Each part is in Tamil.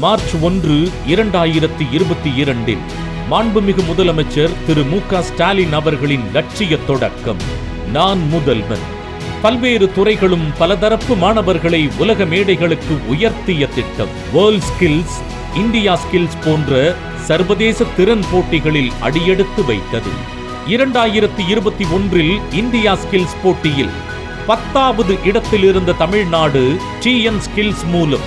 மார்ச் ஒன்று இரண்டாயிரத்தி இருபத்தி இரண்டில் மாண்புமிகு முதலமைச்சர் திரு மு க ஸ்டாலின் அவர்களின் லட்சிய தொடக்கம். நான் முதல்வன் பல்வேறு துறைகளும் பலதரப்பு மாணவர்களை உலக மேடைகளுக்கு உயர்த்திய திட்டம். வேர்ல்ட் ஸ்கில்ஸ் இந்தியா ஸ்கில்ஸ் போன்ற சர்வதேச திறன் போட்டிகளில் அடியெடுத்து வைத்தது. இரண்டாயிரத்தி இருபத்தி ஒன்றில் இந்தியா ஸ்கில்ஸ் போட்டியில் பத்தாவது இடத்தில் இருந்த தமிழ்நாடு டிஎன் ஸ்கில்ஸ் மூலம்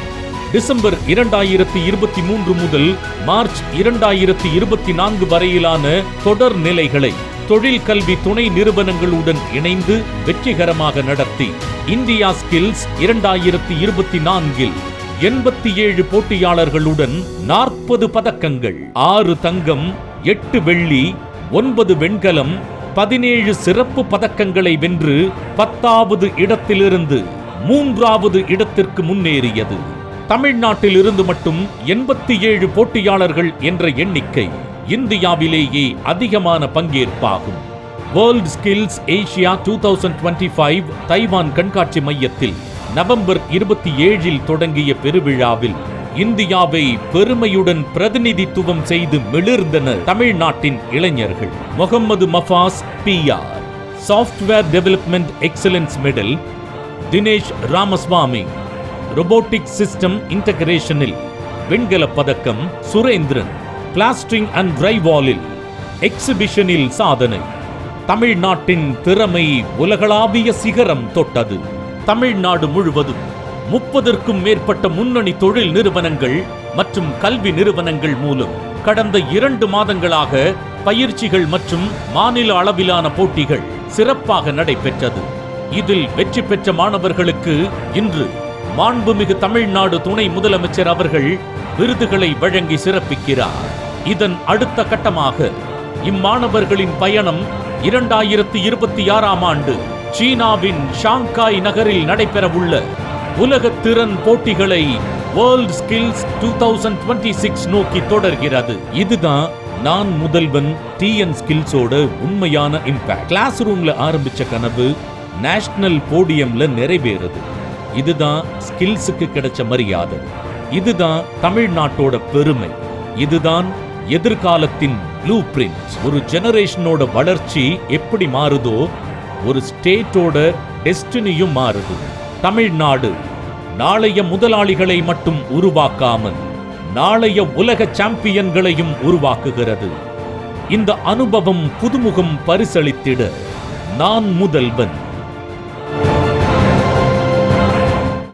டிசம்பர் இரண்டாயிரத்தி இருபத்தி மூன்று முதல் மார்ச் இரண்டாயிரத்தி இருபத்தி நான்கு வரையிலான தொடர் நிலைகளை தொழில் கல்வி துணை நிறுவனங்களுடன் இணைந்து வெற்றிகரமாக நடத்தி இந்தியா ஸ்கில்ஸ் இரண்டாயிரத்தி இருபத்தி நான்கில் எண்பத்தி ஏழு போட்டியாளர்களுடன் நாற்பது பதக்கங்கள் ஆறு தங்கம் எட்டு வெள்ளி ஒன்பது வெண்கலம் பதினேழு சிறப்பு பதக்கங்களை வென்று பத்தாவது இடத்திலிருந்து மூன்றாவது இடத்திற்கு முன்னேறியது. தமிழ்நாட்டில் இருந்து மட்டும் எண்பத்தி ஏழு போட்டியாளர்கள் என்ற எண்ணிக்கை இந்தியாவிலேயே அதிகமான பங்கேற்பாகும். World skills Asia two thousand twenty five Taiwan கண்காட்சி மையத்தில் நவம்பர் இருபத்தி ஏழில் தொடங்கிய பெருவிழாவில் இந்தியாவை பெருமையுடன் பிரதிநிதித்துவம் செய்து மிளிர்ந்தனர் தமிழ்நாட்டின் இளைஞர்கள். Mohammed Mafaz PR software development excellence medal Dinesh Ramaswamy robotic system இன்டகிரேஷனில் வெண்கல பதக்கம் சுரேந்திரன் பிளாஸ்டிங் அண்ட் டிரைவாலில் எக்ஸிபிஷனில் சாதனை. தமிழ்நாட்டின் திறமை உலகளாவிய சிகரம் தொட்டது. தமிழ்நாடு முழுவதும் முப்பதற்கும் மேற்பட்ட முன்னணி தொழில் நிறுவனங்கள் மற்றும் கல்வி நிறுவனங்கள் மூலம் கடந்த இரண்டு மாதங்களாக பயிற்சிகள் மற்றும் மாநில அளவிலான போட்டிகள் சிறப்பாக நடைபெற்றது. இதில் வெற்றி பெற்ற மாணவர்களுக்கு இன்று மாண்புமிகு தமிழ்நாடு துணை முதலமைச்சர் அவர்கள் விருதுகளை வழங்கி சிறப்பிக்கிறார். இதன் அடுத்த கட்டமாக இம்மாணவர்களின் பயணம் இரண்டாயிரத்தி இருபத்தி ஆறாம் ஆண்டு சீனாவின் ஷாங்காய் நகரில் நடைபெறவுள்ள உலக திறன் போட்டிகளை world skills two thousand twenty six நோக்கி தொடர்கிறது. இதுதான் நான் முதல்வன் டிஎன் ஸ்கில்ஸோட உண்மையான இம்பாக்ட் கிளாஸ் ரூம்ல ஆரம்பிச்ச கனவு நேஷனல் போடியம்ல நிறைவேறுது. இதுதான் ஸ்கில்ஸுக்கு கிடைச்ச மரியாதை. இதுதான் தமிழ்நாட்டோட பெருமை. இதுதான் எதிர்காலத்தின் ப்ளூ பிரிண்ட் ஒரு ஜெனரேஷனோட வளர்ச்சி எப்படி மாறுதோ ஒரு ஸ்டேட்டோட டெஸ்டினியும் மாறுது. தமிழ்நாடு நாளைய முதலாளிகளை மட்டும் உருவாக்காமல் நாளைய உலக சாம்பியன்களையும் உருவாக்குகிறது. இந்த அனுபவம் புதுமுகம் பரிசளித்திட நான் முதல்வன்.